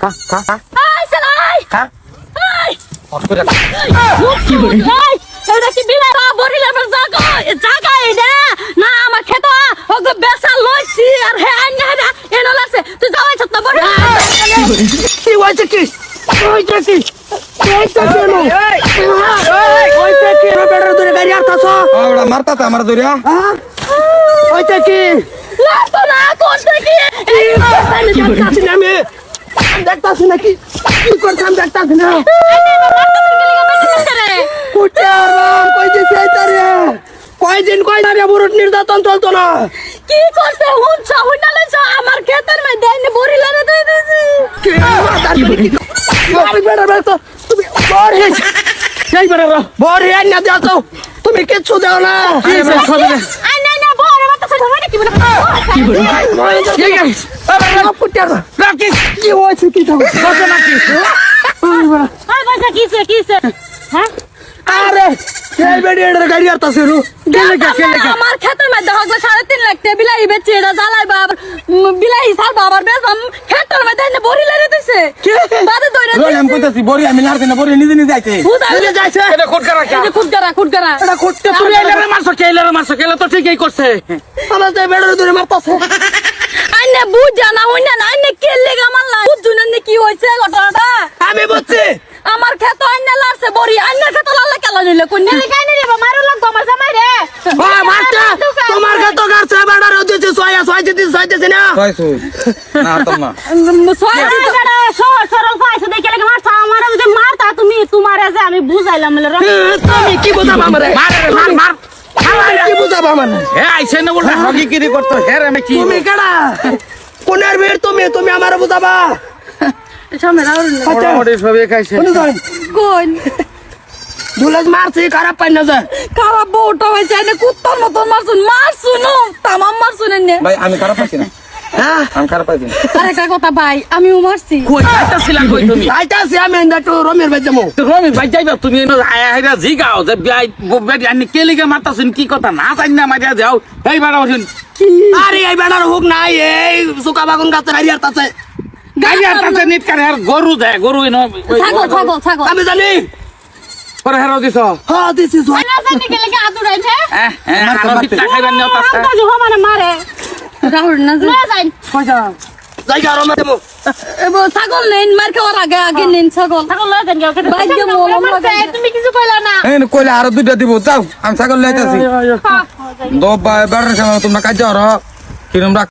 কা কা কা এই সালাই কা এই অট করে কি বলি এই এটা কি বিলাই বা আমার জায়গা এ জায়গা এটা না আমার খেত ওকে বেসা লইছি আর হে আইনা হেডা এনো লাগছে তুই যাওয়াই ছত না বড় কি হয়েছে কি হয়েছে কি হয়েছে কেন হয়েছে কি বেটার ধরে গাড়ি আরতাছ ওরা মারতাছে আমার দরিয়া হয়েছে কি লাগতো না কোনটা কি এই না আমি দেখতাছি না কি কি করতাম দেখতাছি না। কুটে আরাম কই যে সেইতারে কয়দিন কয় না রে বুরুট নির্যাতন চলতো না? কি করতে হুনছ হুনালে আমার খেতের মে দেনে বরিলে রে দই দিছি কি বলি কি? তুমি বড় বড় না দাও তো তুমি কিচ্ছু দাও না। আই না। না বড় মাথা সে ধরে কি বলে? কি হয়েছে কি কিছে হ্যাঁ? আরে এই বেডি এর গাড়ি আরতাছে রু গেলে কা গেলে কা আমার খেতের মধ্যে সাড়ে তিন লাখ টাকা বিলাহি বেচে এটা জ্বালাই বাবার বিলাহি সার বাবার বেচবাম খেতের মধ্যে এনে বড়ি লেরে দিছে। বাদে দইরা রোল আমি কইতাছি বড়ি আমি নারতে না বড়ি নিজে নিজে আইছে। নিজে যাইছে এটা কোট করা কা খুদগারা খুদগারা এটা করতে তুমি এলারে মারছো কেলারে মারছো? কেলা তো ঠিকই করছে। আমার তো বেডের ধরে মারতাছে। আইনে বুঝা না হইনা না আইনে কে বুঝুন হইছে ঘটনাটা? আমি বুঝছি। আমার খেত আইনে লারছে বড়ি আইনের খেত লালে কেলা নিলে কোন কাইনে রে মারো আমার জামাই ও মারতে তোমার গাছে না কইছো না তো না ছয় সরল পাইছে দেখে লাগে মারছা আমার যদি মারতা তুমি তোমার যে আমি বুঝাইলাম বলে তুমি কি বুঝাবা আমারে মার মার মার কি বুঝাবা আমারে হে আইছে না বলটা হগি কিরি করতো হে রে আমি কি তুমি কেডা কোনের বের তুমি তুমি আমারে বুঝাবা আচ্ছা সবে খাইছে কোন দুলাজ মারছি খারাপ পাই না যায় খারাপ বউটা হয়েছে এনে কুত্তার মতন মারছুন মারছুন তামাম মারছুন এনে। ভাই আমি খারাপ পাইছি না? হ্যাঁ? আমি খারাপ পাইছি না? আর একটা কথা ভাই আমিও মারছি। কই? আইতাছিলা কই আমি একটু রমের বাই যাব। তো রমি ভাই যাইবা তুমি এনো আয়া যে বিয়াই বেটি আনি কে কথা? না জানি না মারিয়া যাও। এই বাড়া আরে এই বেটার হুক নাই এই সুকা বাগুন গাছে গাড়ি আরতাছে গাড়ি আর তাতে নিট করে আর গরু দেয় গরু আমি জানি। পরে হেরাও দিছ। হ্যাঁ দিস ইজ আইনা জানি গেলে কি আদুরাইছে হ্যাঁ হ্যাঁ আর ভিক্ষা খাইবার নিও তাছে আমটা যে মানে মারে। রাহুল না যাই। জায়গা রমের যাব এবার ছাগল নেন মার খাওয়ার আগে আগে নেন ছাগল। ছাগল লয়ে যান কেউ ভাই যে মলম লাগাই তুমি কিছু কইলা না। এই কইলে আরও দুইটা দিব যাও আমি ছাগল লাইতাছি। দো তোমরা কাজ যাও কিরম রাখ